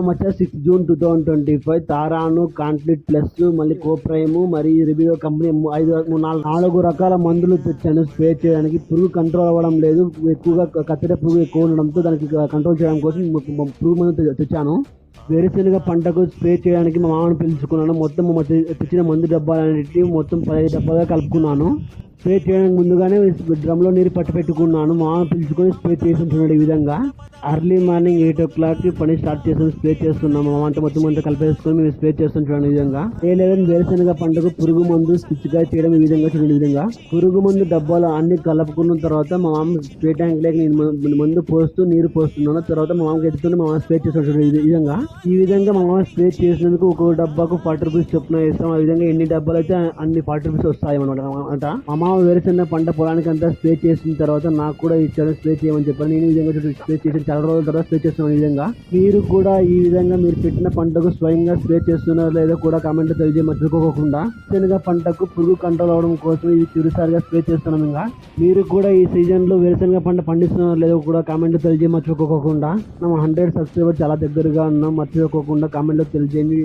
వచ్చే six June two thousand twenty five తారాను complete plus మళ్ళీ coprime మరియు రివ్యూ కంపెనీ ఐదు నాలుగు నాలుగు రకాల మందులు తెచ్చాను. స్ప్రే చేయడానికి పురుగు కంట్రోల్ అవ్వడం లేదు. ఎక్కువగా కత్తెర పురుగు ఎక్కువ ఉండడంతో దానికి కంట్రోల్ చేయడం కోసం పురుగు మందు తె- తెచ్చాను. వేరుశనగ పంటకు స్ప్రే చేయడానికి మా మామను పిలుచుకున్నాను. మొత్తం మా తెచ్చిన మందు డబ్బాలన్నిటి మొత్తం పదిహేను డబ్బాగా కలుపుకున్నాను. స్ప్రే చేయడానికి ముందుగానే డ్రమ్లో నీరు పట్టి పెట్టుకున్నాను మా మామ పిలుచుకొని స్ప్రే చేసి ఉంటున్నాడు ఈ విధంగా early morning eight o'clock పని స్టార్ట్ చేసి స్ప్రే చేస్తున్నాము మా వంట మొత్తం అంతా కలిపేసుకొని మేము స్ప్రే చేస్తాం ఈ విధంగా ఏ లేదని వేరుశనగ పంటకు పురుగు మందు స్విచ్గా చేయడం ఈ విధంగా చూడండి విధంగా పురుగు మందు డబ్బాలు అన్ని కలుపుకున్న తర్వాత మా మామ స్ప్రే ట్యాంక్ లేక నేను మందు పోస్తూ నీరు పోస్తున్నాను తర్వాత మా మామకి ఎత్తుకొని మా మామ స్ప్రే చేస్తాడు ఈ విధంగా ఈ విధంగా మా మామ స్ప్రే చేసినందుకు ఒక్కొక్క డబ్బాకు ఫార్టీ రూపీస్ చొప్పున వేస్తాం ఆ విధంగా ఎన్ని డబ్బాలు అయితే అన్ని ఫార్టీ రూపీస్ వస్తాయి అనమాట మా మామ వేరుశనగ పంట పొలానికి అంతా స్ప్రే చేసిన తర్వాత నాకు కూడా ఇచ్చాడు స్ప్రే చేయమని చెప్పాను నేను ఈ విధంగా స్ప్రే చేసి చాలా రోజుల తర్వాత స్ప్రే చేస్తున్నాను ఈ విధంగా. మీరు కూడా ఈ విధంగా మీరు పెట్టిన పంటకు స్వయంగా స్ప్రే చేస్తున్నారో లేదో కూడా కామెంట్ తెలియజేయమర్చుకోకుండా శనగ పంటకు పురుగు కంట్రోల్ అవడం కోసం ఇది చిరుసారిగా స్ప్రే చేస్తున్నాం ఇంకా. మీరు కూడా ఈ సీజన్లో వేరుశనగ పంట పండిస్తున్నారో లేదో కూడా కామెంట్ తెలియజేయమర్చుకోకుండా మనం హండ్రెడ్ సబ్స్క్రైబర్ చాలా దగ్గరగా ఉన్నాం. మర్చిపోకుండా కామెంట్లో తెలియజేయండి.